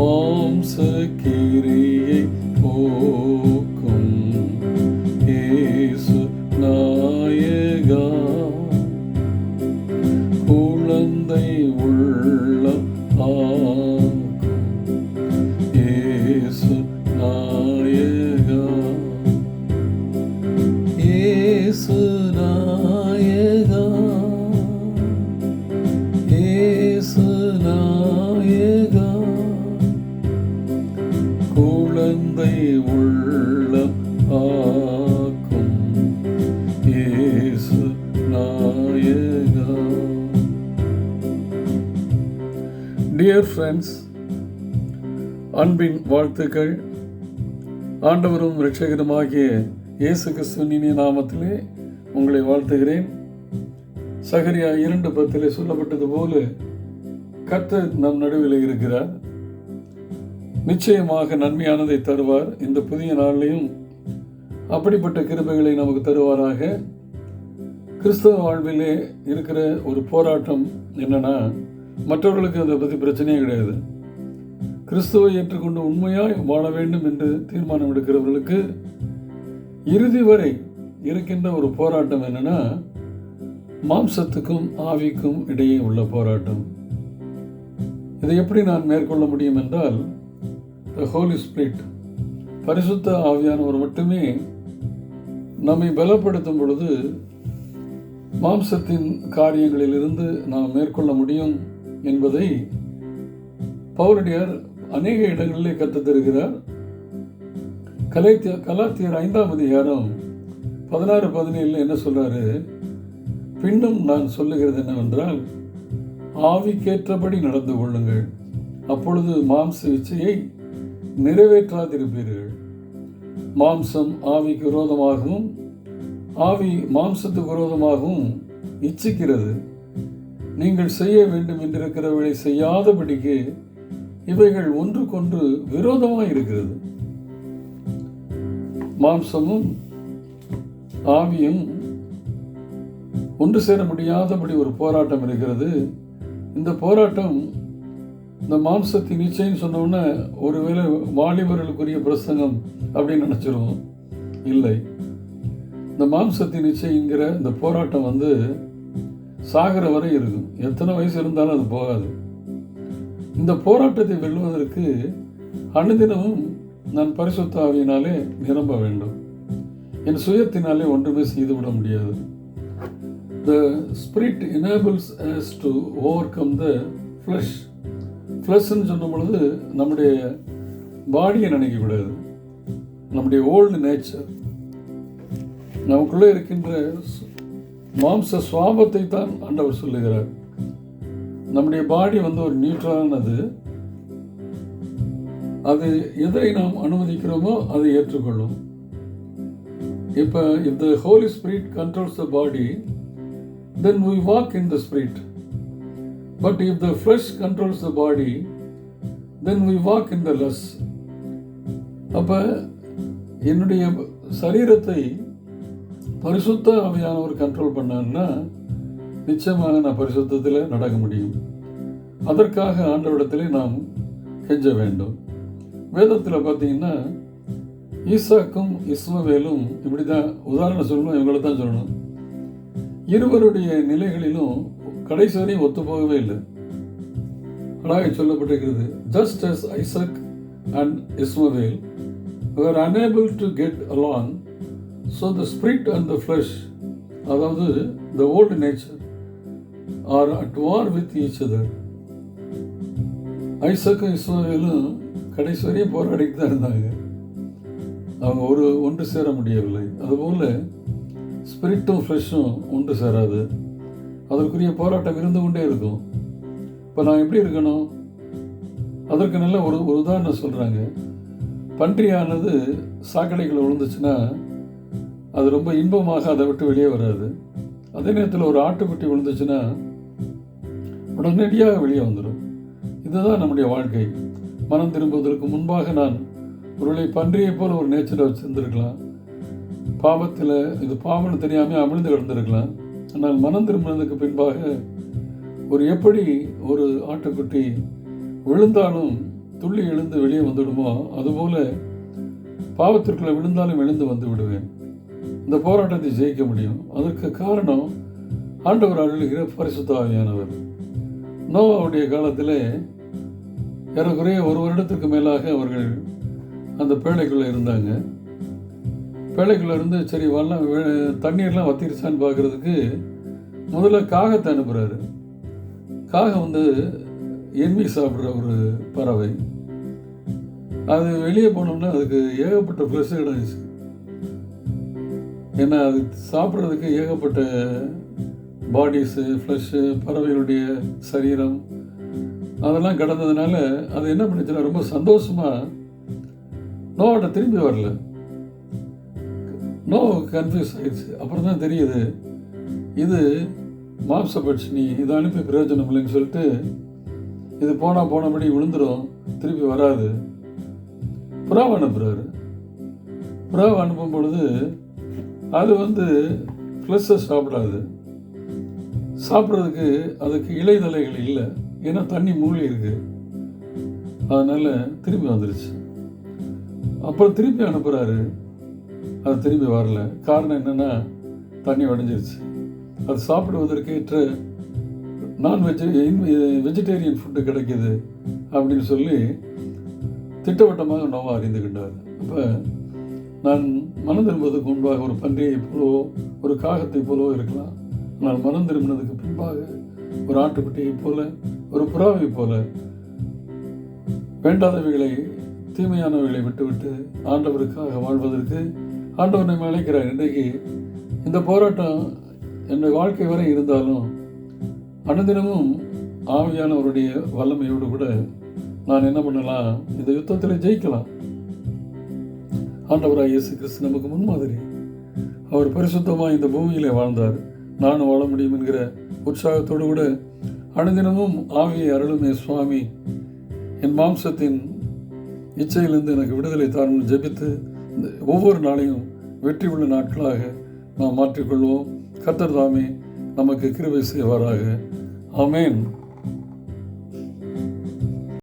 மாம்ச கிரியை போக்கும் குழந்தை உள்ள ஆக்கும் இயேசு நாயகா. டியர் ஃப்ரெண்ட்ஸ் அன்பின் வாழ்த்துக்கள். ஆண்டவரும் ரட்சகருமாகிய இயேசு கிறிஸ்துவின் நாமத்திலே உங்களை வாழ்த்துகிறேன். சகரியா இரண்டு பத்திலே சொல்லப்பட்டது போல கர்த்தர் நம் நடுவில் இருக்கிறார். நிச்சயமாக நன்மையானதை தருவார். இந்த புதிய நாளிலையும் அப்படிப்பட்ட கிருபைகளை நமக்கு தருவாராக. கிறிஸ்தவ வாழ்விலே இருக்கிற ஒரு போராட்டம் என்னன்னா மற்றவர்களுக்கு அதை பற்றி பிரச்சனையே கிடையாது. கிறிஸ்துவை ஏற்றுக்கொண்டு உண்மையாய் வாழ வேண்டும் என்று தீர்மானம் எடுக்கிறவர்களுக்கு இறுதி வரை இருக்கின்ற ஒரு போராட்டம் என்னன்னா மாம்சத்துக்கும் ஆவிக்கும் இடையே உள்ள போராட்டம். இதை எப்படி நான் மேற்கொள்ள முடியும் என்றால் த ஹோலி ஸ்பிரிட் பரிசுத்த ஆவியானவர் மட்டுமே நம்மை பலப்படுத்தும் பொழுது மாம்சத்தின் காரியங்களிலிருந்து நாம் மேற்கொள்ள முடியும் என்பதை பௌரடியார் அநேக இடங்களிலே கற்றுத் தருகிறார். கலைத்திய கலாத்தியர் ஐந்தாம் அதிகாரம் பதினாறு பதினேழில் என்ன சொல்றாரு? பின்னும் நான் சொல்லுகிறது என்னவென்றால் ஆவிக்கேற்றபடி நடந்து கொள்ளுங்கள். அப்பொழுது மாம்ச இச்சையை நிறைவேற்றாதிருப்பீர்கள். மாம்சம் ஆவிக்கு விரோதமாகவும் ஆவி மாம்சத்துக்கு விரோதமாகவும் இச்சிக்கிறது. நீங்கள் செய்ய வேண்டும் என்றிருக்கிறவர்களை செய்யாதபடிக்கு இவைகள் ஒன்றுக்கொன்று விரோதமாக இருக்கிறது. மாம்சமும் ஆவியும் ஒன்று சேர முடியாதபடி ஒரு போராட்டம் இருக்கிறது. இந்த போராட்டம் இந்த மாம்சத்தின் நிச்சயம் சொன்னோன்னே ஒருவேளை வாலிபர்களுக்குரிய பிரசங்கம் அப்படின்னு நினச்சிருவோம். இல்லை. இந்த மாம்சத்தின் நிச்சயங்கிற இந்த போராட்டம் வந்து சாகிற வரை இருக்கும். எத்தனை வயசு இருந்தாலும் அது போகாது. இந்த போராட்டத்தை வெல்வதற்கு அனுதினமும் நான் பரிசுத்தாவியினாலே நிரம்ப வேண்டும். என் சுயத்தினாலே ஒன்றுமே செய்துவிட முடியாது. The spirit enables us to overcome the flesh ப்ளஸ்ன்னு சொல்லும் பொழுது நம்முடைய பாடியை நினைக்கக்கூடாது. நம்முடைய ஓல்டு நேச்சர் நமக்குள்ளே இருக்கின்ற மாம்ச சுவாபத்தை தான் ஆண்டவர் சொல்லுகிறார். நம்முடைய பாடி வந்து ஒரு நியூட்ரலானது அது எதை நாம் அனுமதிக்கிறோமோ அதை ஏற்றுக்கொள்ளும். இப்போ if the holy spirit controls the body then we walk in the spirit but if the flesh controls the body then we walk in the lust. அப்போ என்னுடைய சரீரத்தை பரிசுத்த ஆவியானவர் கண்ட்ரோல் பண்ணார்னா நிச்சயமாக நான் பரிசுத்தத்தில் நடக்க முடியும். அதற்காக ஆண்டவரிடத்திலே நாம் கெஞ்ச வேண்டும். வேதத்தில் பார்த்தீங்கன்னா ஈசாக்கும் இஸ்மவேலும் இப்படி தான் உதாரணம் சொல்லணும் இவங்களை தான் சொல்லணும். இருவருடைய நிலைகளிலும் கடைசி வரையும் ஒத்து போகவே இல்லை. அழகாக சொல்லப்பட்டிருக்கிறது just as Isaac and Ishmael were unable to get along so the spirit and the flesh அதாவது the old nature are at war with each other ஐசக்கும் இஸ்மவேலும் கடைசி வரையும் போராடிக்கு தான் இருந்தாங்க. அவங்க ஒரு ஒன்று சேர முடியவில்லை. அதுபோல் ஸ்பிரிட்டும் ஃப்ளஷும் ஒன்று சேராது. அதற்குரிய போராட்டம் இருந்து கொண்டே இருக்கும். இப்போ நான் எப்படி இருக்கணும்? அதற்கு நல்ல ஒரு ஒரு உதாரணம் சொல்கிறாங்க பன்றியானது சாக்கடைகளை விழுந்துச்சுன்னா அது ரொம்ப இன்பமாக அதை விட்டு வெளியே வராது. அதே நேரத்தில் ஒரு ஆட்டுக்குட்டி விழுந்துச்சுன்னா உடனடியாக வெளியே வந்துடும் இதுதான் நம்முடைய வாழ்க்கை. மனம் திரும்புவதற்கு முன்பாக நான் ஒருவேளை பன்றியை போல ஒரு நேச்சரை வச்சுருந்துருக்கலாம். பாவத்தில் இது பாவம்னு தெரியாமல் அமிழ்ந்து கிடந்திருக்கலாம். ஆனால் மனம் திரும்பினதுக்கு பின்பாக ஒரு எப்படி ஒரு ஆட்டுக்குட்டி விழுந்தாலும் துள்ளி எழுந்து வெளியே வந்துவிடுமோ? அதுபோல பாவத்திற்குள்ளே விழுந்தாலும் எழுந்து வந்து விடுவேன். இந்த போராட்டத்தை ஜெயிக்க முடியும். அதற்கு காரணம் ஆண்டவர் அருளுகிற பரிசுத்தாவியானவர் நோவாவுடைய காலத்தில் ஏறக்குறைய ஒரு வருடத்திற்கு மேலாக அவர்கள் அந்த பேழைக்குள்ளே இருந்தாங்க. பேழைக்குள்ளேருந்து சரி வரலாம் வே- தண்ணீர்லாம் வத்திருச்சான்னு பார்க்குறதுக்கு முதல்ல காகத்தை அனுப்புகிறாரு காகம் வந்து எண்ணி சாப்பிட்ற ஒரு பறவை. அது வெளியே போனோம்னா அதுக்கு ஏகப்பட்ட ஃப்ளஷ் கிடந்துச்சு ஏன்னா அது சாப்பிட்றதுக்கு ஏகப்பட்ட பாடிஸு ஃப்ளஷ்ஷு பறவைகளுடைய சரீரம் அதெல்லாம் கடந்ததுனால அது என்ன பண்ணிச்சுன்னா ரொம்ப சந்தோஷமாக நோவாட்ட திரும்பி வரல. நோ கன்ஃபியூஸ் ஆகிடுச்சு அப்புறம் தான் தெரியுது. இது மாம்சபட்சினி இதை அனுப்பி பிரயோஜனம் இல்லைன்னு சொல்லிட்டு இது போனால் போனபடி விழுந்துடும் திருப்பி வராது. புறாவை அனுப்புகிறாரு புறாவை அனுப்பும் பொழுது அது வந்து ஃப்ளஷ்ஷை சாப்பிடாது. சாப்பிட்றதுக்கு அதுக்கு இலைதலைகள் இல்லை. ஏன்னா தண்ணி மூழ்கி இருக்கு. அதனால் திரும்பி வந்துருச்சு. அப்புறம் திருப்பி அனுப்புகிறாரு அது திரும்பி வரல. காரணம் என்னென்னா தண்ணி வடிஞ்சிருச்சு. அது சாப்பிடுவதற்கேற்ற நான் நான்வெஜ் வெஜிடேரியன் ஃபுட்டு கிடைக்கிது அப்படின்னு சொல்லி திட்டவட்டமாக நோவா அறிந்துகிட்டார் அப்போ நான் மனம் திரும்புவதற்கு முன்பாக ஒரு பன்றியை போலவோ ஒரு காகத்தை போலவோ இருக்கலாம். ஆனால் மனம் திரும்பினதுக்கு பின்பாக ஒரு ஆட்டுக்குட்டியைப் போல ஒரு புறாவை போல வேண்டாதவைகளை தீமையானவைகளை விட்டுவிட்டு ஆண்டவருக்காக வாழ்வதற்கு ஆண்டவர் நம்மை அழைக்கிறார். இன்றைக்கு இந்த போராட்டம் என்னுடைய வாழ்க்கை வரை இருந்தாலும் அனுதினமும் ஆவியானவருடைய வல்லமையோடு கூட நான் என்ன பண்ணலாம்? இந்த யுத்தத்தில் ஜெயிக்கலாம். ஆண்டவராக இயேசு கிறிஸ்து நமக்கு முன்மாதிரி. அவர் பரிசுத்தமாக இந்த பூமியிலே வாழ்ந்தார். நானும் வாழ முடியும் என்கிற உற்சாகத்தோடு கூட அனுதினமும் ஆவியை அருளுமே சுவாமி. என் மாம்சத்தின் இச்சையிலிருந்து எனக்கு விடுதலை தாரும் ஜெபித்து இந்த ஒவ்வொரு நாளையும் வெற்றி உள்ள நாட்களாக நாம் மாற்றிக்கொள்வோம். கத்தர் தாமே நமக்கு கிருவை செய்வாராக. ஆமென்.